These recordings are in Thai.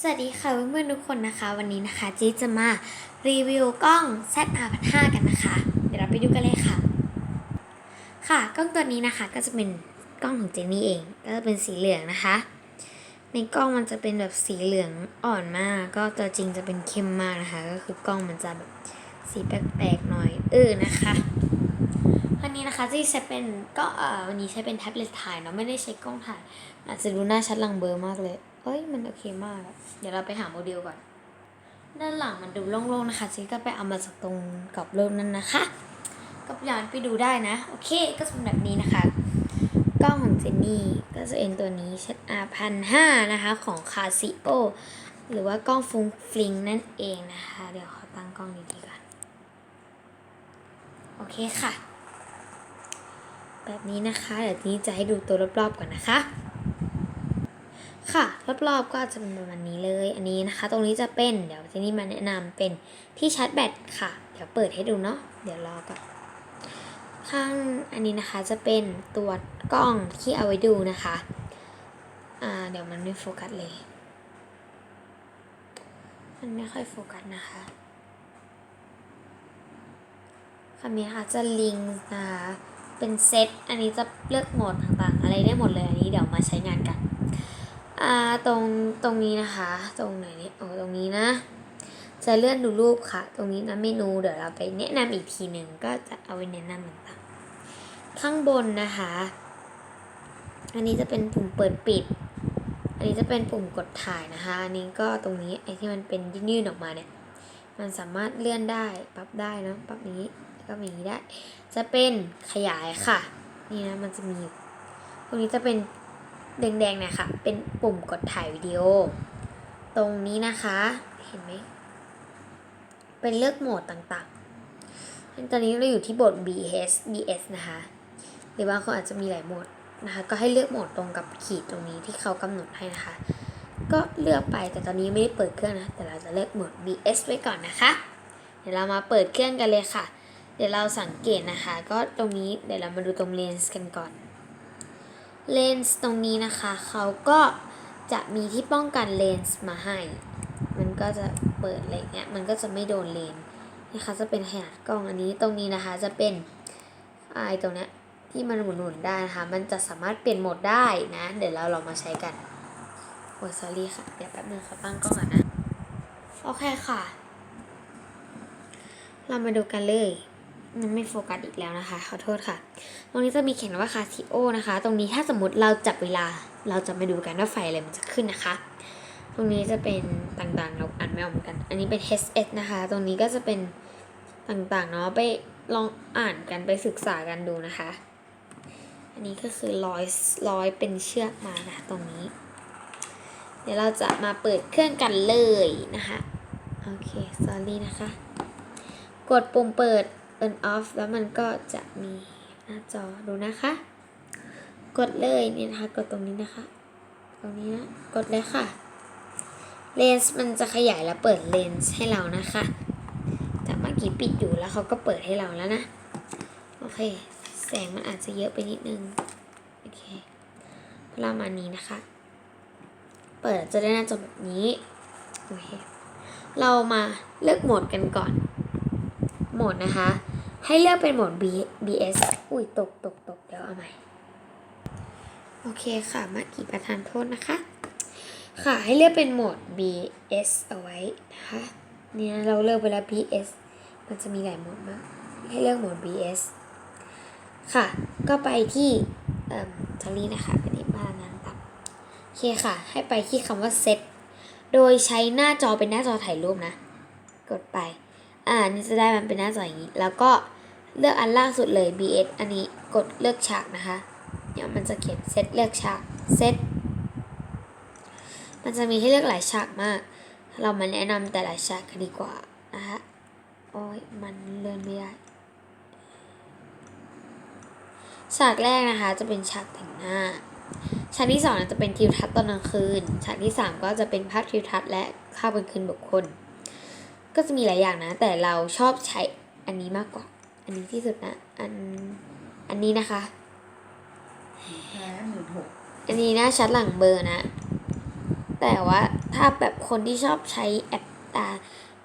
สวัสดีค่ะเพื่อนๆทุกคนนะคะ วันนี้นะคะจีจะมารีวิวกล้อง ZR 5กันนะคะ เดี๋ยวเราไปดูกันเลยค่ะ ค่ะกล้องตัวนี้นะคะก็จะเป็นกล้องของเจนนี่เองก็จะเป็นสีเหลืองนะคะ ในกล้องมันจะเป็นแบบสีเหลืองอ่อนมาก ก็ตัวจริงจะเป็นเข้มมากนะคะ ก็คือกล้องมันจะแบบสีแปลกๆหน่อยเออนะคะวันนี้นะคะจีใช้เป็นก็เออวันนี้ใช้เป็นแท็บเล็ตถ่ายเนาะไม่ได้ใช้กล้องถ่ายอาจจะดูหน้าชัดลังเบลอมากเลย เอ้ยมันโอเคมาก เดี๋ยวเราไปหาโมเดลก่อน ด้านหลังมันดูโล่งๆนะคะฉันก็ไปเอามาจากตรงกรอบรูปนั้นนะคะก็ย้อนไปดูได้นะ โอเคก็จะเป็นแบบนี้นะคะกล้องของเจนนี่ก็จะเป็นตัวนี้ชัดอาพันห้านะคะของคาซิโอหรือว่ากล้องฟุ้งฟลิงนั่นเองนะคะ เดี๋ยวขอตั้งกล้องดีๆก่อน โอเคค่ะ แบบนี้นะคะ เดี๋ยวนี้จะให้ดูตัวรอบๆก่อนนะคะ ค่ะรอบๆก็จะเป็นประมาณนี้เลย อันนี้นะคะ ตรงนี้จะเป็นเดี๋ยวเจนนี่มาแนะนำเป็นที่ชาร์จแบตค่ะ เดี๋ยวเปิดให้ดูเนาะเดี๋ยวรอก่อนข้างอันนี้นะคะจะเป็นตัวกล้องที่เอาไว้ดูนะคะอ่าเดี๋ยวมันไม่โฟกัสเลย มันไม่ค่อยโฟกัสนะคะคำนี้นะคะจะลิงก์นะคะเป็นเซตอันนี้จะเลือกโหมดต่างๆ อะไรได้หมดเลยอันนี้เดี๋ยวมาใช้งานกัน อ่าตรงตรงนี้นะคะ ตรงไหนเนี่ยโอ้ตรงนี้นะ จะเลื่อนดูรูปค่ะ ตรงนี้นะเมนูเดี๋ยวเราไปแนะนำอีกทีหนึ่งก็จะเอาไว้แนะนำต่างๆข้างบนนะคะ อันนี้จะเป็นปุ่มเปิดปิด อันนี้จะเป็นปุ่มกดถ่ายนะคะ อันนี้ก็ตรงนี้ไอ้ที่มันเป็นยื่นออกมาเนี่ยมันสามารถเลื่อนได้ปรับได้นะปรับนี้ก็อย่างนี้ได้ จะเป็นขยายค่ะ นี่นะมันจะมี ตรงนี้จะเป็น แดงๆเนี่ยค่ะเป็นปุ่มกดถ่ายวิดีโอ ตรงนี้นะคะเห็นไหมเป็นเลือกโหมดต่างๆ ตอนนี้เราอยู่ที่บท BS BS นะคะหรือบางคนอาจจะมีหลายโหมดนะคะ ก็ให้เลือกโหมดตรงกับขีดตรงนี้ที่เขากำหนดให้นะคะ ก็เลือกไปแต่ตอนนี้ไม่ได้เปิดเครื่องนะ แต่เราจะเลือกโหมด BS ไว้ก่อนนะคะ เดี๋ยวเรามาเปิดเครื่องกันเลยค่ะ เดี๋ยวเราสังเกตนะคะ ก็ตรงนี้เดี๋ยวเรามาดูตรงเลนส์กันก่อน เลนส์ตรงนี้นะคะ เขาก็จะมีที่ป้องกันเลนส์มาให้ มันก็จะเปิดอะไรเงี้ย มันก็จะไม่โดนเลนส์นะคะ จะเป็นขนาดกล้องอันนี้ตรงนี้นะคะ จะเป็นไอตรงเนี้ยที่มันหมุนๆได้นะคะ มันจะสามารถเปลี่ยนโหมดได้นะ เดี๋ยวเราลองมาใช้กันโอ้ย sorry ค่ะ เดี๋ยวแป๊บนึงค่ะตั้งกล้องก่อนนะ โอเคค่ะ เรามาดูกันเลย มันไม่โฟกัสอีกแล้วนะคะ ขอโทษค่ะ ตรงนี้จะมีเขียนว่าคาซิโอนะคะ ตรงนี้ถ้าสมมติเราจับเวลา เราจะมาดูกันว่าไฟอะไรมันจะขึ้นนะคะ ตรงนี้จะเป็นต่างๆเราอ่านไม่ออกเหมือนกัน อันนี้เป็น HS นะคะ ตรงนี้ก็จะเป็นต่างๆเนาะ ไปลองอ่านกันไปศึกษากันดูนะคะ อันนี้ก็คือร้อยร้อยเป็นเชือกมานะตรงนี้ เดี๋ยวเราจะมาเปิดเครื่องกันเลยนะคะ โอเค sorry นะคะ กดปุ่มเปิด on off แล้วมันก็จะมีหน้าจอดูนะคะ กดเลยนี่นะคะกดตรงนี้นะคะ ตรงนี้นะกดเลยค่ะเลนส์มันจะขยายแล้วเปิดเลนส์ให้เรานะคะจากเมื่อกี้ปิดอยู่แล้วเขาก็เปิดให้เราแล้วนะ โอเค แสงมันอาจจะเยอะไปนิดนึง โอเคประมาณนี้นะคะ เปิดจะได้หน้าจอแบบนี้ โอเค เรามาเลือกโหมดกันก่อน โหมดนะคะ ให้เลือกเป็นโหมด B BS อุ้ยตกตกตกเดี๋ยวเอาใหม่ โอเคค่ะเมื่อกี้ประทานโทษนะคะ ค่ะให้เลือกเป็นโหมด BS เอาไว้นะคะเนี่ยเราเลือกไปแล้ว BS มันจะมีหลายโหมดมากให้เลือกโหมด BS ค่ะ ก็ไปที่เอ่อทารีนะคะเป็นที่บ้านนั้นตับโอเคค่ะ ให้ไปที่คำว่า set โดยใช้หน้าจอเป็นหน้าจอถ่ายรูปนะ กดไป อ่า นี่จะได้มันเป็นหน้าจออย่างนี้ แล้วก็ เลือกอันล่างสุดเลย BS อันนี้กดเลือกฉากนะคะ เดี๋ยวมันจะเขียนเซตเลือกฉากเซตมันจะมีให้เลือกหลายฉากมาก เรามาแนะนำแต่ละฉากกันดีกว่านะคะโอ้ยมันเลื่อนไม่ได้ฉากแรกนะคะจะเป็นฉากแต่งหน้าฉากที่สองจะเป็นทิวทัศน์ตอนกลางคืนฉากที่สามก็จะเป็นภาพทิวทัศน์และภาพบนคืนบุคคล ก็จะมีหลายอย่างนะ แต่เราชอบใช้อันนี้มากกว่า อันนี้ที่สุดนะ อัน อันนี้นะคะแค่หมื่นหกอันนี้หน้าชัดหลังเบอร์นะแแต่ว่าถ้าแบบคนที่ชอบใช้แอปตา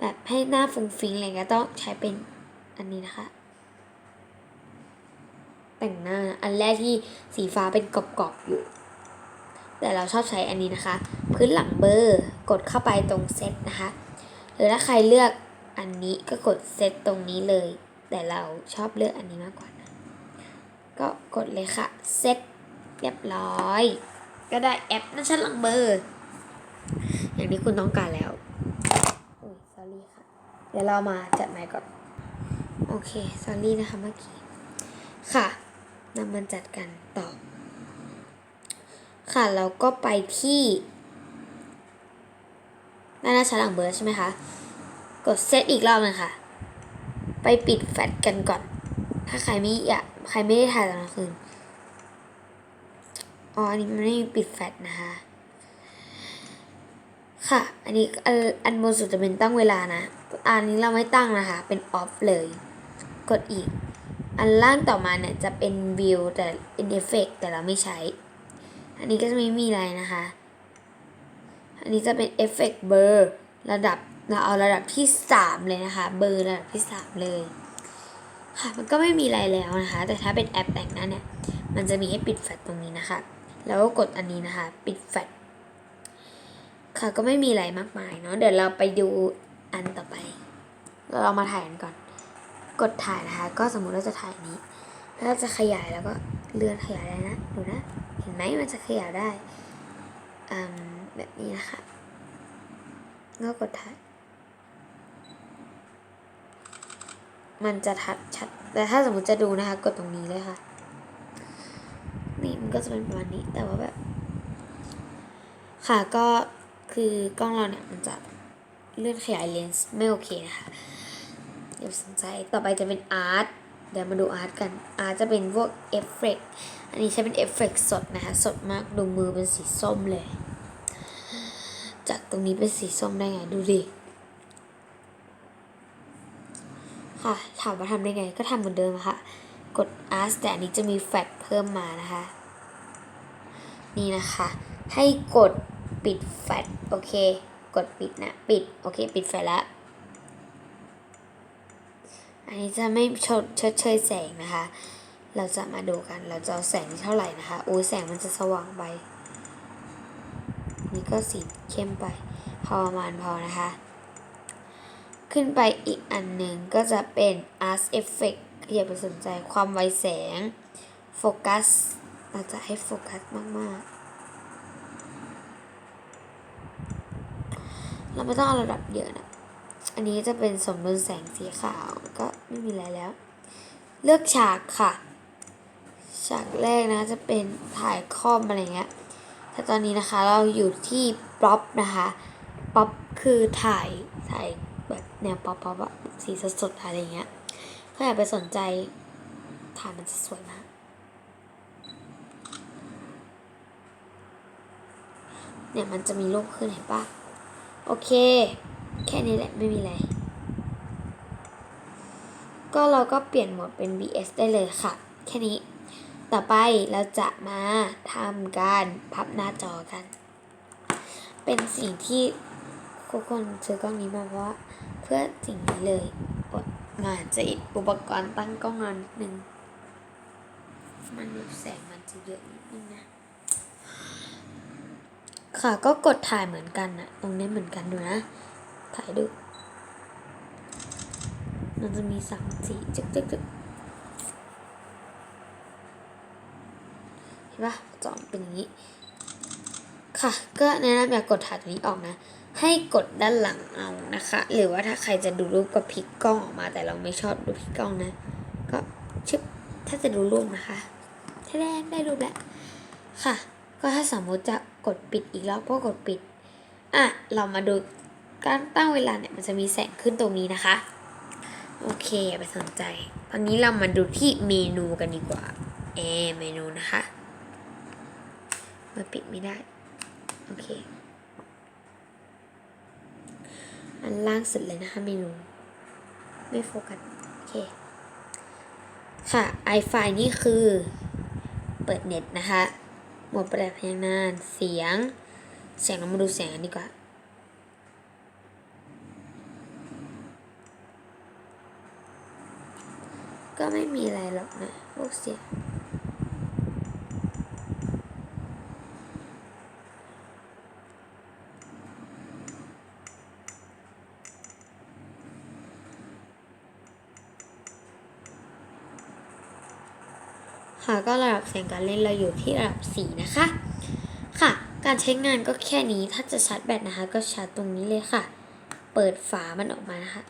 แบบให้หน้าฟุ้งฟิ้งอะไรเงี้ยต้องใช้เป็นอันนี้นะคะ แต่งหน้าอันแรกที่สีฟ้าเป็นกรอบๆอยู่ แต่เราชอบใช้อันนี้นะคะ พื้นหลังเบอร์กดเข้าไปตรงเซตนะคะ หรือถ้าใครเลือกอันนี้ก็กดเซตตรงนี้เลย แต่เราชอบเลือกอันนี้มากกว่านะ ก็กดเลยค่ะ เซ็ตเรียบร้อย ก็ได้แอปหน้าชั้นหลังเบอร์ อย่างที่คุณต้องการแล้วอุ้ย sorry ค่ะ เดี๋ยวเรามาจัดใหม่ก่อน โอเค sorry นะคะเมื่อกี้ ค่ะนำมันจัดกันต่อ ค่ะเราก็ไปที่หน้าหน้าชั้นหลังเบอร์ใช่ไหมคะ กดเซตอีกรอบหนึงค่ะ ปปิดแฟลชกันก่อน ถ้าใครไม่อยากใครไม่ได้ถ่ายตอนกลางคืน อ๋อ อันนี้มันไม่มีปิดแฟลชนะคะ ค่ะ อันนี้อันอันบนสุดจะเป็นตั้งเวลานะ อันนี้เราไม่ตั้งนะคะ เป็นออฟเลย กดอีก อันล่างต่อมาเนี่ยจะเป็นวิวแต่เป็นเอฟเฟกแต่เราไม่ใช้ อันนี้ก็จะไม่มีอะไรนะคะ อันนี้จะเป็นเอฟเฟกเบอร์ ระดับเราเอาระดับที่ 3 เลยนะคะ เบอร์ระดับที่ 3 เลย ค่ะมันก็ไม่มีอะไรแล้วนะคะ แต่ถ้าเป็นแอปแต่งหน้าเนี่ย มันจะมีให้ปิดแฟลชตรงนี้นะคะ แล้วก็กดอันนี้นะคะ ปิดแฟลชค่ะก็ไม่มีอะไรมากมายเนาะเดี๋ยวเราไปดูอันต่อไป เรามาถ่ายกันก่อน กดถ่ายนะคะ ก็สมมุติเราจะถ่ายนี้ แล้วเราจะขยายแล้วก็เลื่อนขยายได้นะดูนะ เห็นไหมมันจะขยายได้อืมแบบนี้นะคะ แล้วกดถ่าย มันจะทัดชัด แต่ถ้าสมมติจะดูนะคะ กดตรงนี้เลยค่ะ นี่มันก็จะเป็นประมาณนี้ แต่ว่าแบบ ค่ะก็คือกล้องเราเนี่ยมันจะเลื่อนขยายเลนส์ไม่โอเคนะคะอย่าสนใจ ต่อไปจะเป็นอาร์ต เดี๋ยวมาดูอาร์ตกัน อาร์ตจะเป็นพวกเอฟเฟกอันนี้ใช้เป็นเอฟเฟกสดนะคะ สดมาก ดูมือเป็นสีส้มเลย จากตรงนี้เป็นสีส้มได้ไงดูดิค่ะถามว่าทำได้ไงก็ทำเหมือนเดิมอะค่ะ กด Art แต่อันนี้จะมีแฟลชเพิ่มมานะคะ นี่นะคะ ให้กดปิดแฟลชโอเค กดปิดนะ ปิด โอเค ปิดแฟลชแล้ว อันนี้จะไม่ชดชดเชยแสงนะคะ เราจะมาดูกัน เราจะเอาแสงเท่าไหร่นะคะ โอ้แสงมันจะสว่างไป นี่ก็สีเข้มไปพอประมาณพอนะคะ ขึ้นไปอีกอันหนึ่งก็จะเป็น Art Effect อย่าไปสนใจความไวแสง โฟกัส เราจะให้โฟกัสมาก ๆ เราไม่ต้องเอาระดับเยอะนะ อันนี้จะเป็นสมดุลแสงสีขาวก็ไม่มีอะไรแล้ว เลือกฉากค่ะ ฉากแรกนะจะเป็นถ่ายคอมอะไรเงี้ย แต่ตอนนี้นะคะเราอยู่ที่ป๊อปนะคะป๊อปคือถ่ายถ่ายแบบแนวป๊อปป๊อปอะสีสดๆอะไรเงี้ยถ้าอยากไปสนใจถ่ายมันจะสวยมากเนี่ยมันจะมีรูปขึ้นเห็นปะโอเค แค่นี้แหละไม่มีอะไร ก็เราก็เปลี่ยนโหมดเป็น BS ได้เลยค่ะ แค่นี้ ต่อไปเราจะมาทำการพับหน้าจอกัน เป็นสิ่งที่ทุกคนซื้อกล้องนี้มาเพราะเพื่อสิ่งนี้เลยมาจะอิดอุปกรณ์ตั้งกล้องนอนนิดนึงมันแบบแสงมันจะเยอะนิดนึงนะ ค่ะก็กดถ่ายเหมือนกันนะตรงนี้เหมือนกันดูนะ ถ่ายดู มันจะมีสามสีจึ๊กจึ๊กจึ๊กเห็ นปะจอมเป็นอย่างนี้ ค่ะ ก็แนะนำอย่ากกดถายตรงนี้ออกนะ ให้กดด้านหลังเอานะคะ หรือว่าถ้าใครจะดูรูปก็พลิกกล้องออกมา แต่เราไม่ชอบดูพลิกกล้องนะ ก็ชึบถ้าจะดูรูปนะคะแท้ๆได้รูปแล้วค่ะ ก็ถ้าสมมติจะกดปิดอีกรอบก็กดปิด อะ เรามาดูการตั้งเวลาเนี่ยมันจะมีแสงขึ้นตรงนี้นะคะ โอเคไปสนใจ ตอนนี้เรามาดูที่เมนูกันดีกว่า เอเมนูนะคะ มันปิดไม่ได้ โอเค อันล่างสุดเลยนะคะเมนู ไม่โฟกัส โอเค ค่ะ iFi นี่คือ เปิดเน็ตนะคะ หมดประดับพยางนาน เสียง เสียงเรามาดูเสียงกันดีกว่าก็ไม่มีอะไรหรอกนะพวกเสียง ค่ะก็ระดับเสียงการเล่นเราอยู่ที่ระดับ 4 นะคะ ค่ะ การใช้งานก็แค่นี้ถ้าจะชาร์จแบตนะคะ ก็ชาร์จตรงนี้เลยค่ะ เปิดฝามันออกมานะคะ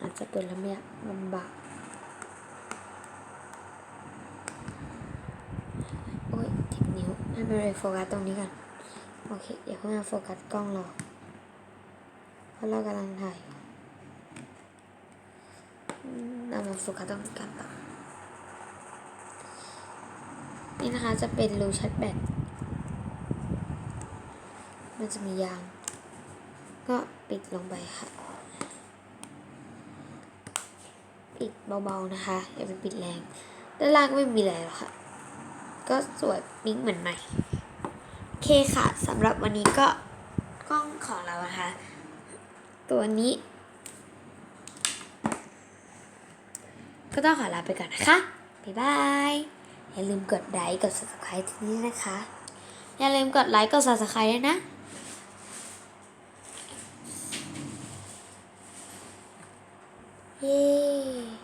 อาจจะเปิดแล้วไม่อยากลำบากโอ้ยเจ็บนิ้วไม่เป็นไรโฟกัสตรงนี้กันโอเคเดี๋ยวเพิ่งมาโฟกัสกล้องรอเพราะเรากำลังถ่ายอยู่อืมเรามา โฟกัสตรงนี้กันต่อนี่นะคะจะเป็นรูชาร์จแบตมันจะมียาง ก็ปิดลงไปค่ะ ปิดเบาๆนะคะอย่าไปปิดแรงด้านล่างไม่มีอะไรหรอกค่ะ ก็สวยปิ๊งเหมือนใหม่โอเคค่ะสำหรับวันนี้ก็กล้องของเรานะคะ ตัวนี้ ก็ต้องขอลาไปก่อนนะคะ บ๊ายบาย อย่าลืมกดไลค์กด subscribe ที่นี่นะคะ อย่าลืมกดไลค์กด subscribe ด้วยนะเย้